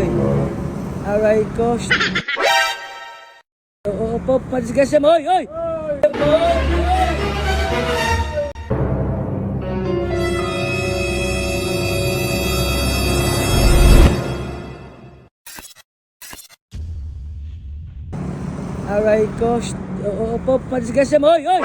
eh. Aray ko. Oo po, padisgasya mo. Oy, oy! Aray ko. Oo po, padisgasya mo. Oy, oy!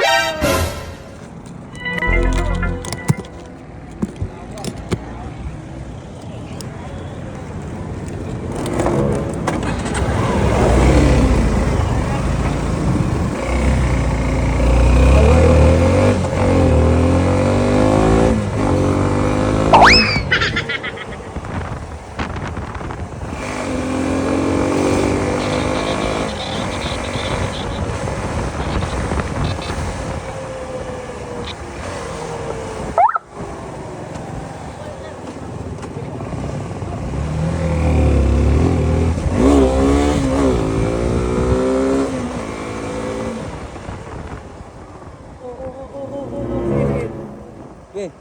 Okay.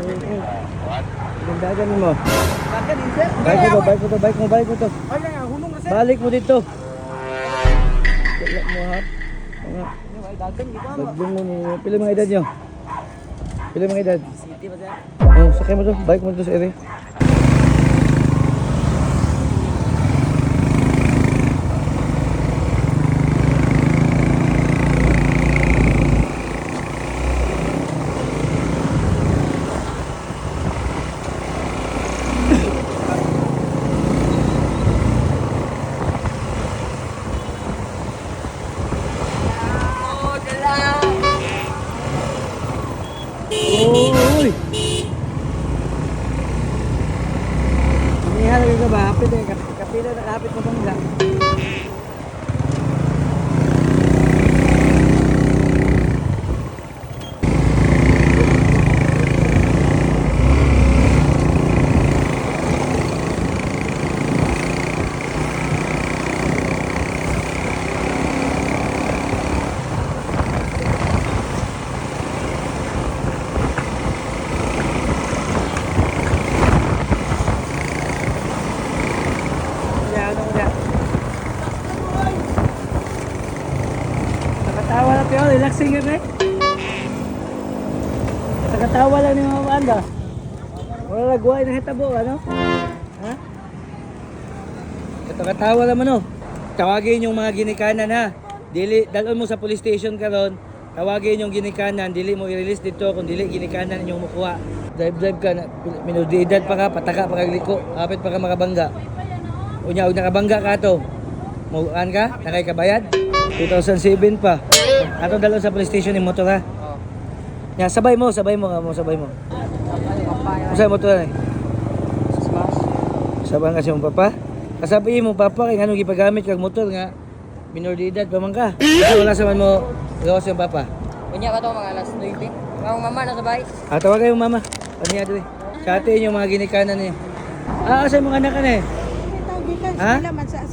Gandagan mo. Bike mo to, bike mo to, bike mo, bike mo to. Balik mo dito. Wala mo ha. Bagbong mo ni pila mga edad nyo? Pila mga edad? City ba sir? Oh, sakay mo to, bike mo to sa ere. Uy! Inihalagay ka ba? Hapit eh. Kap- Kapila nakahapit mo bangga. Kaya ano kaya? Nakatawa lang pero relaxing yun eh. Nakatawa lang ni mga banda. Wala nagway na hitabo, ano? Ha? Nakatawa naman oh. Tawagin yung mga ginikanan ha. Dili, dalon mo sa police station karon. Tawagin yung ginikanan, dili mo i-release dito kung dili ginikanan yung mukuha. Drive drive ka na minudidad pa ka, pataka pa kag liko, kapit pa ka makabangga. Unya og nakabangga ka to. Muan ka? Nakay kabayad? 2007 pa. Ato dalon sa police station yung motor ha. Oh. Ya, sabay mo, sabay mo, mo sabay mo. Usay mo to eh. Smash. Sabang kasi mong papa. Kasabi mo papa kay nganong gipagamit kag motor nga minor de edad pa man ka. Kasi wala sa man mo gawas yung papa. Kunya ka to mga alas 9. Mga mama na sa bahay. Ah, tawagay yung mama. Ano niya dito? Sa atin yung mga ginikanan niya. Ah, asa yung mga anak ka eh? Ha?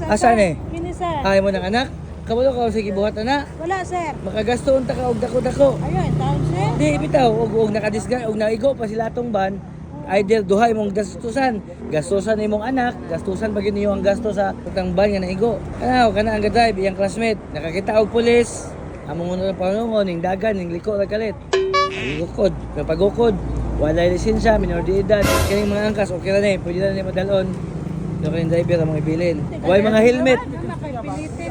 Asan eh? Kini sir. Ay mo ng anak? Kabalo ka sige buhat na. Wala sir. Makagasto unta ka og dako-dako. Ayun, taon sir. Di bitaw og og nakadisga og naigo pa sila tong ban. Idol duhay mong gastusan. Gastusan imong anak, gastusan ba niyo ang gasto sa utang ban nga naigo. Ano, kana ang drive iyang classmate. Nakakita og pulis. Among mo ng pangungon ning dagan ning liko ra kalit. Gukod, kapagukod. Wala lisensya, minor de edad. Kining mga angkas okay ra ni, pwede na ni madalon. Yung kanyang driver ang mga ibilin. Huwag mga helmet.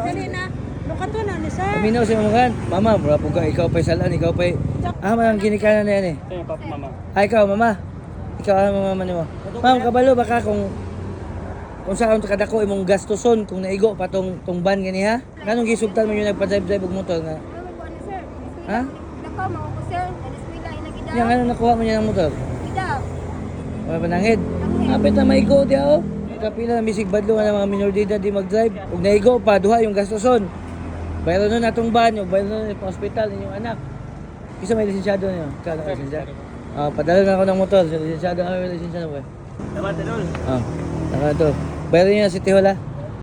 Dali na. Lukato na ni sir. Paminaw sa mga kan. Mama, mura po ka, ikaw pa'y salan, ikaw pa'y... Ah, man, ang ginikanan na yan eh. Kaya papa mama. Ah, ikaw, mama. Ikaw, ang mama ni mo. Ma'am, kabalo, baka kung... Kung saan kadako imong gastuson kung naigo pa tong tong ban gani ha? Kanong gisugtan mo yung nagpa-drive-drive og motor nga? Ha? Nakaw, mga ko sir. Alis ko ila ina Yang ano nakuha mo niya ng motor? Gidaw. Wala pa nangid. Apit na maigo di ako. Kapila na misig badlo nga ng mga minor di mag-drive. Ug naigo pa duha yung gastuson. Bayro nun atong ban, ug bayro nun pa hospital inyong anak. Isa may lisensyado niyo. Kala lisensyado. Ah, padala na ako ng motor. Lisensyado ako lisensyado ba? Dapat dol. Ah, naka to. Bayro niyo sa City Hall ah.